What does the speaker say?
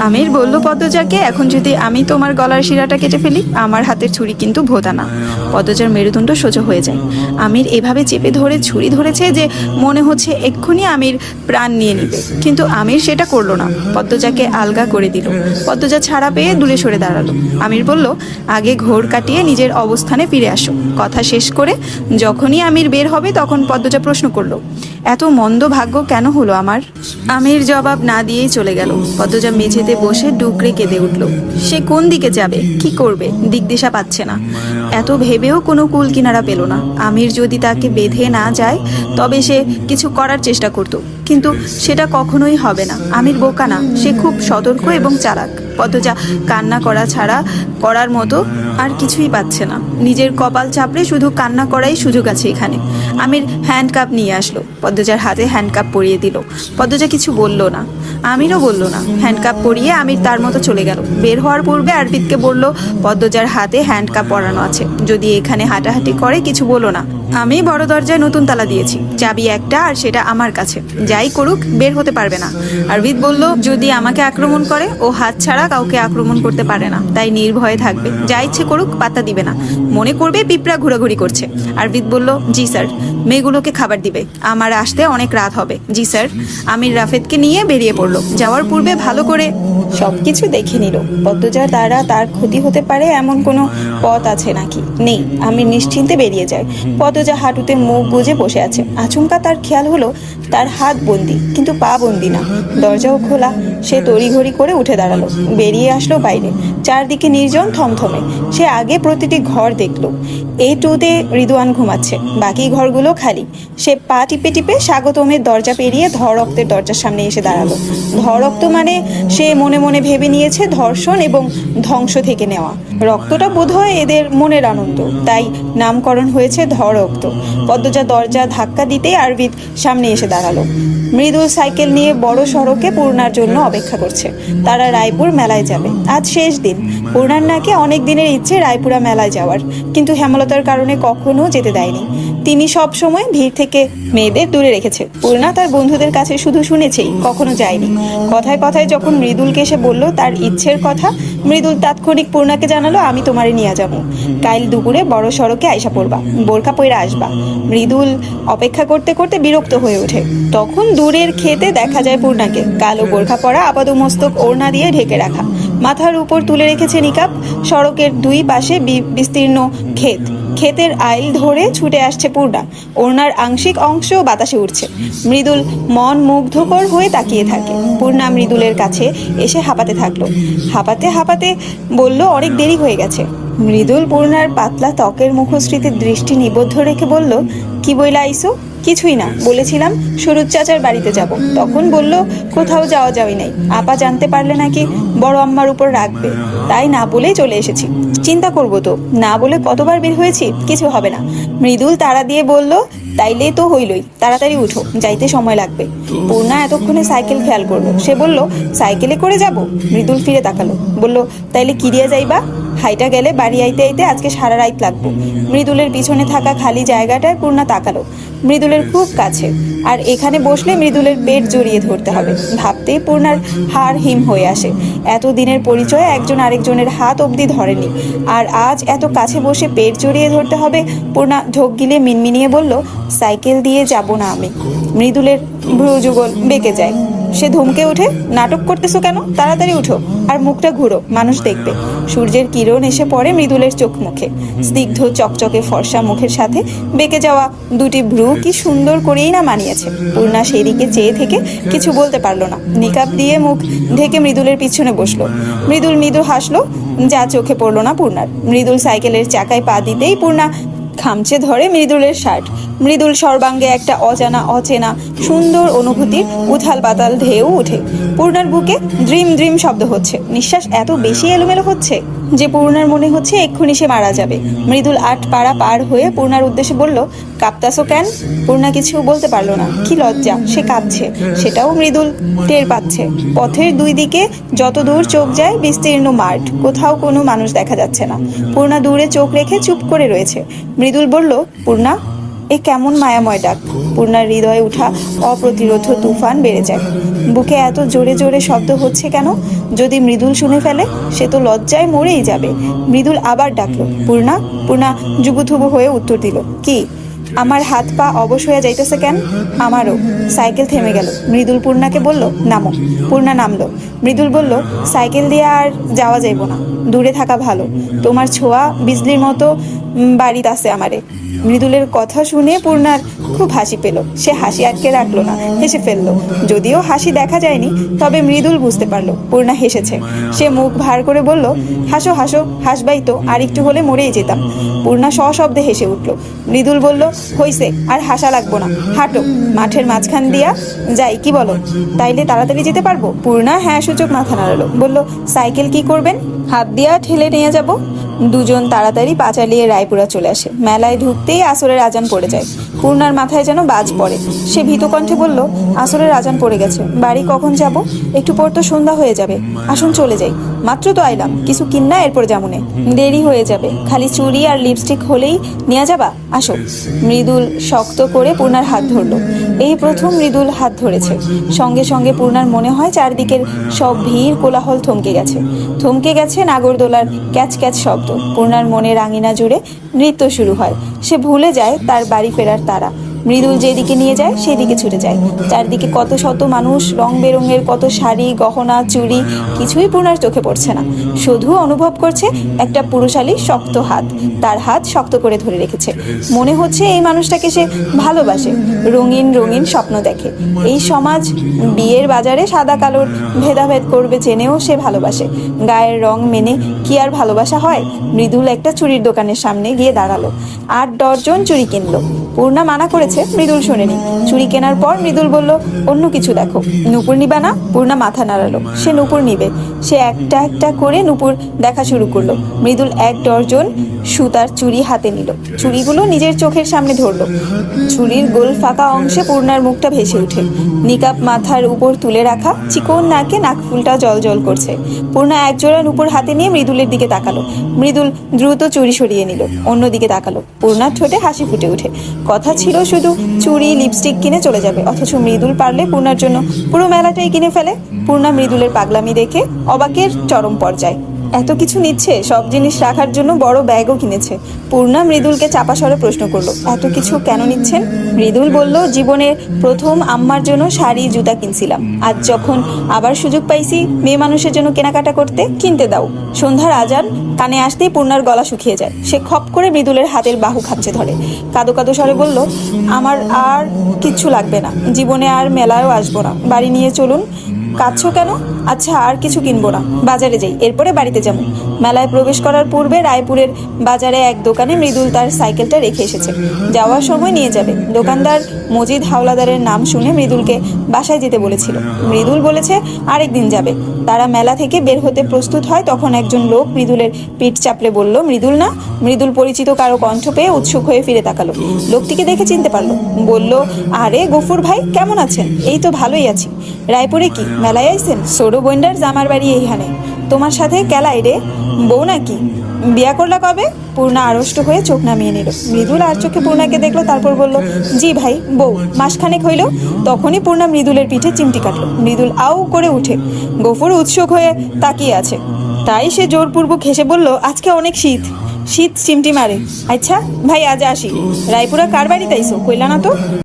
আমির বলল, পদ্মজাকে, এখন যদি আমি তোমার গলার শিরাটা কেটে ফেলি, আমার হাতের ছুরি কিন্তু ভোতা না। পদ্মজার মেরুদণ্ড সোজা হয়ে যায়। আমির এভাবে চেপে ধরে ছুরি ধরেছে যে মনে হচ্ছে এক্ষুনি আমির প্রাণ নিয়ে নিবে। কিন্তু আমির সেটা করল না। পদ্মজাকে আলগা করে দিল। পদ্মজা ছাড়া পেয়ে দূরে সরে দাঁড়াল। আমির বলল, আগে ঘোর কাটিয়ে নিজের অবস্থানে ফিরে আসো। কথা শেষ করে যখনই আমির বের হবে, তখন পদ্মজা প্রশ্ন করল এত মন্দ ভাগ্য কেন হলো আমার? আমির জবাব না দিয়েই চলে গেল। পদ্মজা মেঝেতে বসে ডুকরে কেঁদে উঠল। সে কোন দিকে যাবে? কি করবে? দিক দিশা পাচ্ছে না। এত ভেবেও কোনো কুল কিনারা পেল না। আমির যদি তাকে বেঁধে না যায়, তবে সে কিছু করার চেষ্টা করত। কিন্তু সেটা কখনোই হবে না। আমির বোকা না, সে খুব সতর্ক এবং চালাক। পদ্মজা কান্না করা ছাড়া করার মতো আর কিছুই পাচ্ছে না। নিজের কপাল চাপড়ে শুধু কান্না করাই সুযোগ আছে এখানে। আমির হ্যান্ডকাপ নিয়ে আসলো। পদ্মজার হাতে হ্যান্ডকাপ পরিয়ে দিল। পদ্মজা কিছু বলল না। আমিরও বলল না। হ্যান্ডকাপ পরিয়ে আমির তার মতো চলে গেল। বের হওয়ার পূর্বে আরবিদকে বলল, পদ্মজার হাতে হ্যান্ডকাপ পরানো আছে। যদি এখানে হাঁটাহাঁটি করে, কিছু বলো না। আমি বড় দরজায় নতুন তালা দিয়েছি। চাবি একটা আর সেটা আমার কাছে। যাই করুক, বের হতে পারবে না। আরবিদ বলল, যদি আমাকে আক্রমণ করে, ও হাত ছাড়া কাউকে আক্রমণ করতে পারে না। তাই নির্ভয়ে থাকবে। যা ইচ্ছে করুক, পাত্তা দিবে না। মনে করবে পিঁপড়া ঘোরাঘুরি করছে। আরবিদ বলল, জি স্যার, মেয়েগুলোকে খাবার দিবে। আমার আসতে অনেক রাত হবে। জি স্যার, আমির রাফেদকে নিয়ে বেরিয়ে পড়ল। যাওয়ার পূর্বে ভালো করে সবকিছু দেখে নিল। পদ্মজার দ্বারা তার ক্ষতি হতে পারে এমন কোনো পথ আছে নাকি? নেই। আমি নিশ্চিন্তে বেরিয়ে যাই পদ্মজা হাঁটুতে মুখ গুজে বসে আছে। আচমকা তার খেয়াল হলো তার হাত বন্দি, কিন্তু পা বন্দি না। দরজাও খোলা, সে তড়িঘড়ি করে উঠে দাঁড়াল। বেরিয়ে আসলো বাইরে। চারদিকে নির্জন থমথমে। সে আগে প্রতিটি ঘর দেখল। এই টুতে রিদুয়ান ঘুমাচ্ছে। বাকি ঘরগুলো খালি। সে পা টিপে টিপে স্বাগতমের দরজা পেরিয়ে ধর রক্তের দরজার সামনে এসে দাঁড়াল। ধর রক্ত মানে সে মনে মনে ভেবে নিয়েছে ধর্ষণ এবং ধ্বংস থেকে নেওয়া। রক্তটা বোধহয় এদের মনের আনন্দ। তাই নামকরণ হয়েছে ধর রক্ত পদ্মজা দরজা ধাক্কা দিতে আরবিদ সামনে এসে দাঁড়াল। মৃদু সাইকেল নিয়ে বড় সড়কে পূর্ণার জন্য অপেক্ষা করছে। তারা রায়পুর মেলায় যাবে। আজ শেষ দিন। পূর্ণার নাকি অনেক দিনের ইচ্ছে রায়পুরা মেলায় যাওয়ার। কিন্তু হেমলতার কারণে কখনো যেতে দেয়নি। তিনি সব সময় ভিড় থেকে মেয়েদের দূরে রেখেছে। পূর্ণা তার বন্ধুদের কাছে শুধু শুনেছেই, কখনো যায়নি। কথায় কথায় যখন মৃদুলকে এসে বলল, তার ইচ্ছের কথা, মৃদুল তাৎক্ষণিক পূর্ণাকে জানালো, আমি তোমারে নিয়ে যাব। কাল দুপুরে বড় সড়কে আইসা পড়বা। বোরখা পইরা আসবা। মৃদুল অপেক্ষা করতে করতে বিরক্ত হয়ে ওঠে। তখন দূরের খেতে দেখা যায় পূর্ণাকে। কালো বোরখা পরা আপাদমস্তক ওড়না দিয়ে ঢেকে রাখা। মাথার উপর তুলে রেখেছে নিকাপ সড়কের দুই পাশে বিস্তীর্ণ ক্ষেত। ক্ষেতের আইল ধরে ছুটে আসছে পূর্ণা। ওড়নার আংশিক অংশ বাতাসে উঠছে মৃদুল মন মুগ্ধকর হয়ে তাকিয়ে থাকে। পূর্ণা মৃদুলের কাছে এসে হাঁপাতে থাকল। হাঁপাতে হাঁপাতে বলল অনেক দেরি হয়ে গেছে। মৃদুল পূর্ণার পাতলা ত্বকের মুখশ্রীতে দৃষ্টি নিবদ্ধ রেখে বলল কি বইলা আইসো? কিছুই না, বলেছিলাম, সুরুজ চাচার বাড়িতে যাব। তখন বলল, কোথাও যাওয়া যাওয়াই নাই। আপা জানতে পারলে নাকি বড় আম্মার উপর রাখবে তাই না বলেই চলে এসেছি। চিন্তা করব তো, না বলে কতবার বের হয়েছি, কিছু হবে না। মৃদুল তারা দিয়ে বলল, তাইলে তো হইলই, তাড়াতাড়ি উঠো, যাইতে সময় লাগবে। পূর্ণা এতক্ষণে সাইকেল খেয়াল করল। সে বলল, সাইকেলে করে যাব? মৃদুল ফিরে তাকালো। বলল, তাইলে কিরিয়া যাইবা? হাইটা গেলে বাড়ি আইতে আইতে আজকে সারা রাত লাগবো। মৃদুলের পিছনে থাকা খালি জায়গাটায় পূর্ণা তাকালো। মৃদুলের খুব কাছে। আর এখানে বসলে মৃদুলের পেট জড়িয়ে ধরতে হবে। ভাবতেই পূর্ণার হাড় হিম হয়ে আসে। এত দিনের পরিচয়ে একজন আরেকজনের হাত অবধি ধরেনি। আর আজ এত কাছে বসে পেট জড়িয়ে ধরতে হবে? পূর্ণা ঢোক গিলে মিনমিনিয়ে বলল, সাইকেল দিয়ে যাব না আমি। মৃদুলের ভ্রুযুগল বেঁকে যায়। সে ধমকে ওঠে নাটক করতেছো কেন? তাড়াতাড়ি উঠো আর মুখটা ঘুরো, মানুষ দেখবে। সূর্যের কিরণ এসে পড়ে মৃদুলের চোখ মুখে। স্নিগ্ধ চকচকে ফর্সা মুখের সাথে বেঁকে যাওয়া দুটি ভ্রু কি সুন্দর করেই না মানিয়েছে। পূর্ণা সেদিকে চেয়ে থেকে কিছু বলতে পারল না। নিকাপ দিয়ে মুখ ঢেকে মৃদুলের পিছনে বসল। মৃদুল মৃদু হাসলো, যা চোখে পড়ল না পূর্ণার। মৃদুল সাইকেলের চাকায় পা দিতেই পূর্ণা খামচে ধরে মৃদুলের শার্ট। মৃদুল সর্বাঙ্গে একটা অজানা, অচেনা, সুন্দর অনুভূতির উথাল পাতাল ঢেউ উঠে। পূর্ণার বুকে ড্রিম দ্রিম শব্দ হচ্ছে। নিঃশ্বাস এত বেশি এলোমেলো হচ্ছে যে পূর্ণার মনে হচ্ছে এক্ষুনি সে মারা যাবে। মৃদুল আট পাড়া পার হয়ে পূর্ণার উদ্দেশ্যে বলল কাঁপতাসো কেন? পূর্ণা কিছু বলতে পারল না। কি লজ্জা, সে কাঁপছে। সেটাও মৃদুল টের পাচ্ছে। পথের দুই দিকে যত দূর চোখ যায় বিস্তীর্ণ মাঠ, কোথাও কোনো মানুষ দেখা যাচ্ছে না। পূর্ণা দূরে চোখ রেখে চুপ করে রয়েছে। মৃদুল বলল, পূর্ণা, এ কেমন মায়াময় ডাক। পূর্ণার হৃদয়ে উঠা অপ্রতিরোধ তুফান বেড়ে যায়। বুকে এত জোরে জোরে শব্দ হচ্ছে কেন? যদি মৃদুল শুনে ফেলে, সে তো লজ্জায় মরেই যাবে। মৃদুল আবার ডাকলো, পূর্ণা পূর্ণা জুবুথুবু হয়ে উত্তর দিল, কি? আমার হাত পা অবশ হয়ে যাইতেছে কেন? আমারও। সাইকেল থেমে গেল। মৃদুল পূর্ণাকে বলল, নামো। পূর্ণা নামলো। মৃদুল বলল, সাইকেল দিয়ে আর যাওয়া যাইব না। দূরে থাকা ভালো। তোমার ছোঁয়া বিজলির মতো বাড়িতে আছে আমারে। মৃদুলের কথা শুনে পূর্ণার খুব হাসি পেল। সে হাসি আটকে রাখল না, হেসে ফেলল। যদিও হাসি দেখা যায়নি, তবে মৃদুল বুঝতে পারল, পূর্ণা হেসেছে। সে মুখ ভার করে বলল, হাসো হাসো, হাসবাই তো আর একটু হলে মরেই যেতাম। পূর্ণা সশব্দে হেসে উঠল। মৃদুল বলল হইছে, আর হাসা লাগবো না। হাঁটো, মাঠের মাঝখান দিয়া যাই, কি বলো? তাইলে তাড়াতাড়ি যেতে পারব? পূর্ণা হ্যাঁ সূচক মাথা নাড়ালো। বলল, সাইকেল কি করবেন? হাত দিয়া ঠেলে নিয়ে যাব? দুজন তাড়াতাড়ি পা চালিয়ে রায়পুরা চলে আসে। মেলায় ঢুকতেই আসরের আজান পড়ে যায়। পূর্ণার মাথায় যেন বাজ পড়ে। সে ভীত কণ্ঠে বলল, আসরের আজান পড়ে গেছে। বাড়ি কখন যাব? একটু পর তো সন্ধ্যা হয়ে যাবে। আসুন চলে যাই। মাত্র তো আইলাম। কিছু কিন্না এরপর যামুনে দেরি হয়ে যাবে। খালি চুড়ি আর লিপস্টিক হলেই নিয়ে যাবা? আসো। মৃদুল শক্ত করে পূর্ণার হাত ধরলো। এই প্রথম মৃদুল হাত ধরেছে। সঙ্গে সঙ্গে পূর্ণার মনে হয় চারদিকের সব ভিড় কোলাহল থমকে গেছে। থমকে গেছে নাগরদোলার ক্যাচ ক্যাচ শব্দ। পূর্ণার মনের আঙিনা জুড়ে নৃত্য শুরু হয়। সে ভুলে যায় তার বাড়ি ফেরার তারা। মৃদুল যেদিকে নিয়ে যায়, সেদিকে ছুটে যায়। চারদিকে কত শত মানুষ, রং বেরঙের কত শাড়ি, গহনা, চুড়ি, কিছুই পূর্ণার চোখে পড়ছে না। শুধু অনুভব করছে একটা পুরুষালী, শক্ত হাত। তার হাত শক্ত করে ধরে রেখেছে। মনে হচ্ছে এই মানুষটাকে সে ভালোবাসে। রঙিন রঙিন স্বপ্ন দেখে। এই সমাজ বিয়ের বাজারে সাদা কালোর ভেদাভেদ করবে জেনেও সে ভালোবাসে। গায়ের রং মেনে কি আর ভালোবাসা হয়? মৃদুল একটা চুরির দোকানের সামনে গিয়ে দাঁড়াল। আট দশজন চুরি কিনলো। পূর্ণা মানা করেছে মৃদুল শোনেনি। চুরি কেনার পর মৃদুল বলল, অন্য কিছু দেখো। নুপুর নিবা না, পূর্ণা মাথা নাড়ালো। সে নুপুর নিবে। সে একটা একটা করে নুপুর দেখা শুরু করল। মৃদুল এক ডর্জন সুতার চুড়ি হাতে নিল। চুড়িগুলো নিজের চোখের সামনে ধরলো। চুড়ির গোল ফাঁকা অংশে পূর্ণার মুখটা ভেসে ওঠে। নিকাপ মাথার উপর তুলে রাখা চিকন নাকে নাকফুলটা জল জল করছে। পূর্ণা এক জোড়া নুপুর হাতে নিয়ে মৃদুলের দিকে তাকালো। মৃদুল দ্রুত চুরি সরিয়ে নিল। অন্যদিকে তাকালো। পূর্ণার ঠোঁটে হাসি ফুটে ওঠে। কথা ছিল শুধু চুড়ি লিপস্টিক কিনে চলে যাবে। অথচ মৃদুল পারলে পূর্ণার জন্য। পুরো মেলাটাই কিনে ফেলে। পূর্ণা মৃদুলের পাগলামি দেখে অবাকের চরম পর্যায়। এত কিছু নিচ্ছে, সব জিনিস রাখার জন্য বড় ব্যাগও কিনেছে। পূর্ণা মৃদুলকে চাপা স্বরে প্রশ্ন করল, এত কিছু কেন নিচ্ছেন? মৃদুল বলল জীবনের প্রথম আম্মার জন্য শাড়ি, জুতা কিনছিলাম। আজ যখন আবার সুযোগ পাইছি, মেয়ে মানুষের জন্য কেনাকাটা করতে, কিনতে দাও। সন্ধ্যার আজান, কানে আসতেই পূর্ণার গলা শুকিয়ে যায়। সে খপ করে মৃদুলের হাতের বাহু খাচ্ছে ধরে। কাদো কাদো স্বরে বলল, আমার আর কিচ্ছু লাগবে না। জীবনে আর মেলায়ও আসব না। বাড়ি নিয়ে চলুন। কাঁদছো কেন? আচ্ছা আর কিছু কিনবো না। বাজারে যাই, এরপরে বাড়িতে যাব। মেলায় প্রবেশ করার পূর্বে রায়পুরের বাজারে এক দোকানে মৃদুল তার সাইকেলটা রেখে এসেছে। যাওয়ার সময় নিয়ে যাবে। দোকানদার মজিদ হাওলাদারের নাম শুনে মৃদুলকে বাসায় যেতে বলেছিল। মৃদুল বলেছে আরেকদিন যাবে। তারা মেলা থেকে বের হতে প্রস্তুত হয়, তখন একজন লোক মৃদুলের পিঠ চাপড়ে বলল, মৃদুল না? মৃদুল পরিচিত কারও কণ্ঠ পেয়ে উৎসুক হয়ে ফিরে তাকালো। লোকটিকে দেখে চিনতে পারল। বলল, আরে, গফুর ভাই, কেমন আছেন? এই তো ভালোই আছি। রায়পুরে কি? মেলায় আইছেন? সৌর বইন্ডার জামার বাড়ি এইখানে। তোমার সাথে কেলাই রে। বউ নাকি? বিয়া করলা কবে? পূর্ণা আড়ষ্ট হয়ে চোখ নামিয়ে নিল। মৃদুল আর চোখে পূর্ণাকে দেখল, তারপর বলল, জি ভাই, বউ, মাসখানেক হইল। তখনই পূর্ণা মৃদুলের পিঠে চিমটি কাটলো। মৃদুল আউ করে উঠে। গফুর উৎসুক হয়ে তাকিয়ে আছে। তাই সে জোরপূর্বক হেসে বলল, আজকে অনেক শীত। শীত চিমটি মারে। আচ্ছা ভাই, আজ আসি। রায়পুরা কার বাড়িতে আইসো? কইলা না তো?